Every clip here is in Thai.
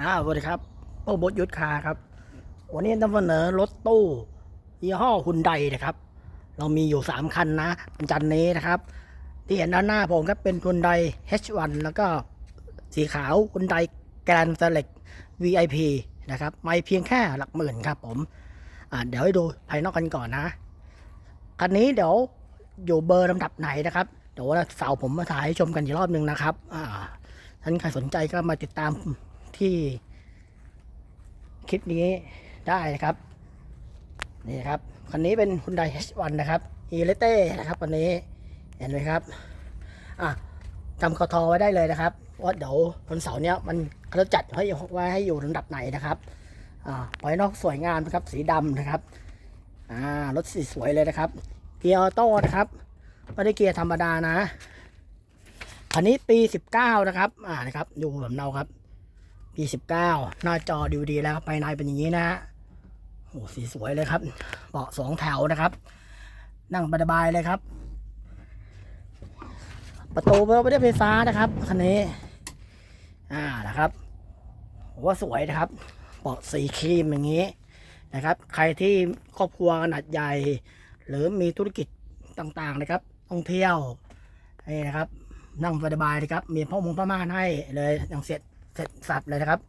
อ่าสวัสดีครับโอ้บดยุทธคาครับ วันนี้นำเสนอรถตู้ยี่ห้อฮุนไดนะครับ เรามีอยู่ 3 คันนะวันจันนี้นะครับ ที่เห็นด้านหน้าผมครับเป็นฮุนได H1 แล้วก็สีขาวฮุนไดแกรนด์เซเล็ก VIP นะครับ ไม่เพียงแค่หลักหมื่นครับผม อ่าเดี๋ยวให้ดูภายนอกกันก่อนนะ คันนี้เดี๋ยวอยู่เบอร์ลำดับไหนนะครับเดี๋ยววันเสาร์ผมมาถ่ายให้ชมกันอีกรอบหนึ่งนะครับ อ่าท่านใครสนใจก็มาติดตาม ที่คลิปนี้ได้นะครับ นี่ครับ คันนี้เป็น Hyundai H1 นะครับ e l e t e นะครับคันนี้เห็นไหมครับอะจำคอทอไว้ได้เลยนะครับว่าเดี๋ยววันเสาร์เนี้ยมันเขาจะจัดให้ไว้ให้อยู่ลำดับไหนนะครับอ่าภายนอกสวยงามนะครับ สีดำนะครับอ่ารถสีสวยเลยนะครับ เกียร์ออโต้นะครับไม่ได้เกียร์ธรรมดานะคันนี้ปี 19 นะครับ อ่านะครับดูแบบเนาครับ ปี 19 หน้าจอดีดีแล้วภายในเป็นอย่างนี้นะฮะโอ้สีสวยเลยครับ เบาะสองแถวนะครับ นั่งสบายเลยครับ ประตูไม่ได้ไฟฟ้านะครับคันนี้อ่านะครับผมว่าสวยนะครับเบาะสีครีมอย่างนี้นะครับ ใครที่ครอบครัวขนาดใหญ่ หรือมีธุรกิจต่างๆนะครับท่องเที่ยวนี่นะครับ นั่งสบายเลยครับ มีพ่อมงพ่อม่านให้เลยอย่างเสร็จ เสร็จสับเลยนะครับ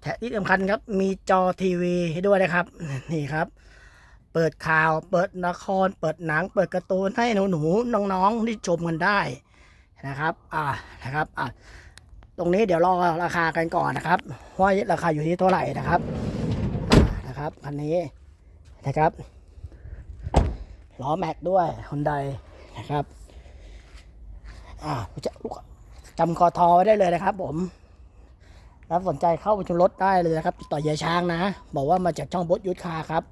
แถมที่สำคัญครับ มีจอทีวีให้ด้วยนะครับ นี่ครับ เปิดข่าว เปิดละคร เปิดหนัง เปิดการ์ตูนให้หนูๆน้องๆที่ชมกันได้นะครับ อ่า นะครับ อ่าตรงนี้เดี๋ยวรอราคากันก่อนนะครับว่าราคาอยู่ที่เท่าไหร่นะครับ นะครับคันนี้นะครับ ล้อแม็กด้วยฮุนไดนะครับ อ่าจะจำคอทอไว้ได้เลยนะครับผม รับสนใจเข้าไปชมรถได้เลยนะครับติดต่อเยายช้างนะ บอกว่ามาจากช่องบดยุทธคาครับ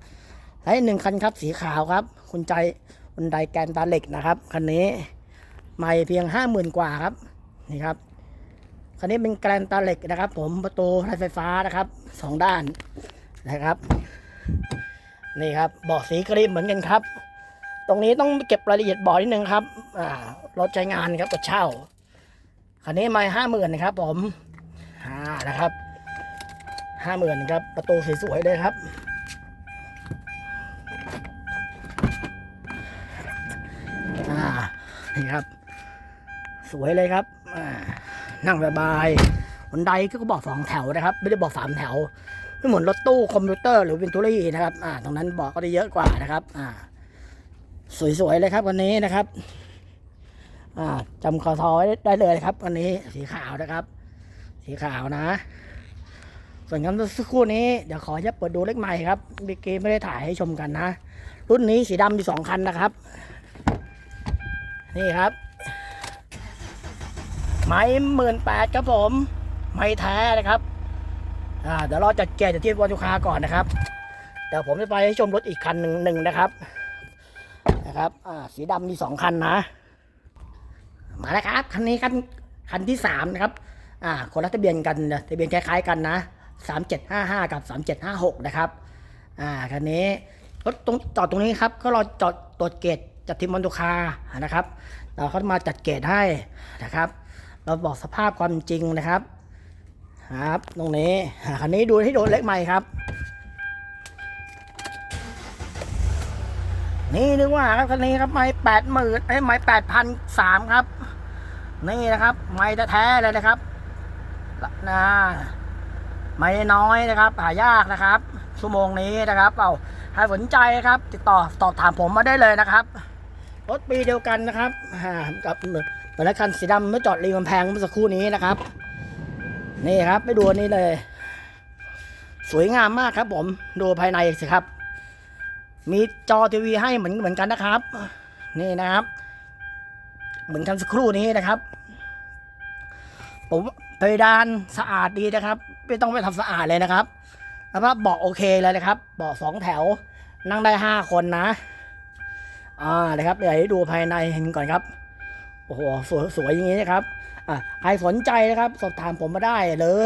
และอีกหนึ่งคันครับสีขาวครับ คุณใจคุณไดแกนตาเหล็กนะครับคันนี้ไม่เพียงห้าหมื่นกว่าครับนี่ครับคันนี้เป็นแกรนตาเหล็กนะครับ ผมประตูไฟฟ้านะครับสองด้านนะครับนี่ครับเบาะสีครีมเหมือนกันครับ ตรงนี้ต้องเก็บรายละเอียดบ่อนิดนึงครับอ่ารถใช้งานครับรถเช่าคันนี้ไม่ห้าหมื่นนะครับผม นะครับห้าหมื่นครับ ประตูสวยๆเลยครับ อ่า นี่ครับ สวยเลยครับ นั่งสบายบันไดก็บอกสองแถวนะครับ ไม่ได้บอกสามแถว ไม่เหมือนรถตู้คอมพิวเตอร์หรือวินทูรี่นะครับ อ่า ตรงนั้นบอกก็ได้เยอะกว่านะครับ อ่า สวยๆเลยครับวันนี้นะครับ อ่าจำคอทอไได้เลยครับวันนี้สีขาวนะครับ สีขาวนะ ส่วนคำสักครู่นี้เดี๋ยวขอจะเปิดดูเล็กใหม่ครับเมื่อกี้ไม่ได้ถ่ายให้ชมกันนะ รุ่นนี้สีดำมีสองคันนะครับ นี่ครับ ไม้หมื่นแปดครับผม ไม้แท้นะครับเดี๋ยวเราจัดแกะจากที่วันลูกค้าก่อนนะครับ เดี๋ยวผมจะไปให้ชมรถอีกคันหนึ่งหนึ่งนะครับ นะครับสีดำมีสองคันนะ มาแล้วครับ คันนี้คันคันที่สามนะครับ อ่าคนละทะเบียนกันทะเบียนคล้ายๆกันนะสามเจ็ดห้าห้ากับสามเจ็ดห้าหกนะครับ อ่า คันนี้รถตรงจอดตรงนี้ครับ ก็รอจอดตรวจเกตจากทีมมอนตุคา นะครับ เราเขามาจัดเกตให้นะครับ เราบอกสภาพความจริงนะครับ ครับ ตรงนี้อ่าคันนี้ดูให้โดนเล็กใหม่ครับ นี่นึกว่าครับคันนี้ครับไม้แปดหมื่นไอ้ไม้แปดพันสามครับ นี่นะครับ ไม้แท้ๆเลยนะครับ นะไม้น้อยนะครับ หายากนะครับ ชั่วโมงนี้นะครับ เอาใครสนใจครับ ติดต่อสอบถามผมมาได้เลยนะครับรถปีเดียวกันนะครับกับเหมือนคันสีดำเมื่อจอดริมกำแพงเมื่อสักครู่นี้นะครับ นี่ครับไปดูนนี้เลย สวยงามมากครับ ผมดูภายในสิครับ มีจอทีวีให้เหมือนเหมือนกันนะครับ นี่นะครับ เหมือนคันสักครู่นี้นะครับ เพดานสะอาดดีนะครับ ไม่ต้องไปทำสะอาดเลยนะครับแล้วก็เบาะโอเคเลยนะครับเบาะสองแถวนั่งได้ห้าคนนะอ่านะครับเดี๋ยวให้ดูภายในเห็นก่อนครับโอ้โหสวยสวยอย่างนี้นะครับอ่าใครสนใจนะครับ สอบถามผมมาได้หรือ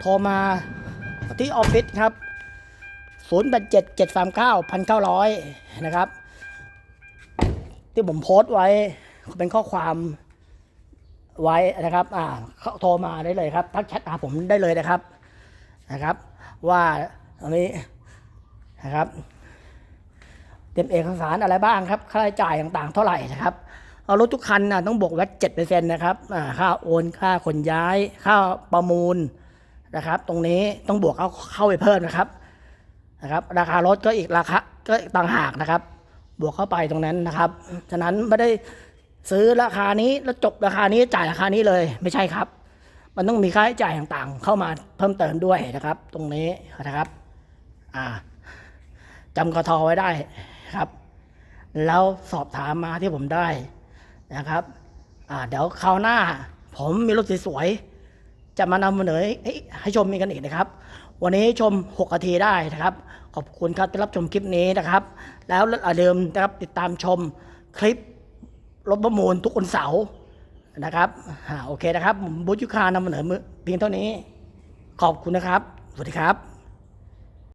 โทรมาที่ออฟฟิศครับ0 8 7 7 3 9 1 9 0 0 นะครับ ที่ผมโพสต์ไว้เป็นข้อความ ไว้นะครับอ่าเขาโทรมาได้เลยครับทักแชทหาผมได้เลยนะครับนะครับ ว่าตรงนี้นะครับเตรียมเอกสารอะไรบ้างครับ ค่าใช้จ่ายต่างๆ เท่าไหร่นะครับเอารถทุกคันนะต้องบวกแวตเจ็ดเปอร์เซ็นต์นะครับค่าโอนค่าขนย้ายค่าประมูลนะครับ ตรงนี้ต้องบวกเอาเข้าไปเพิ่มนะครับนะครับ ราคารถก็อีกราคาก็ต่างหากนะครับ บวกเข้าไปตรงนั้นนะครับ ฉะนั้นไม่ได้ ซื้อราคานี้แล้วจบราคานี้จ่ายราคานี้เลยไม่ใช่ครับ มันต้องมีค่าใช้จ่ายต่างๆ เข้ามาเพิ่มเติมด้วยนะครับ ตรงนี้นะครับอ่าจำกทไว้ได้ครับ แล้วสอบถามมาที่ผมได้นะครับอ่าเดี๋ยวคราวหน้า ผมมีรถสวยๆจะมานำเสนอให้ให้ชมกันอีกนะครับ วันนี้ชม 6 นาทีได้นะครับ ขอบคุณครับที่รับชมคลิปนี้นะครับ แล้วอย่าลืมนะครับติดตามชมคลิป รถประมูลทุกวันเสาร์นะครับโอเคนะครับผมบุญยุคานำเสนอมือเพียงเท่านี้ ขอบคุณนะครับ สวัสดีครับ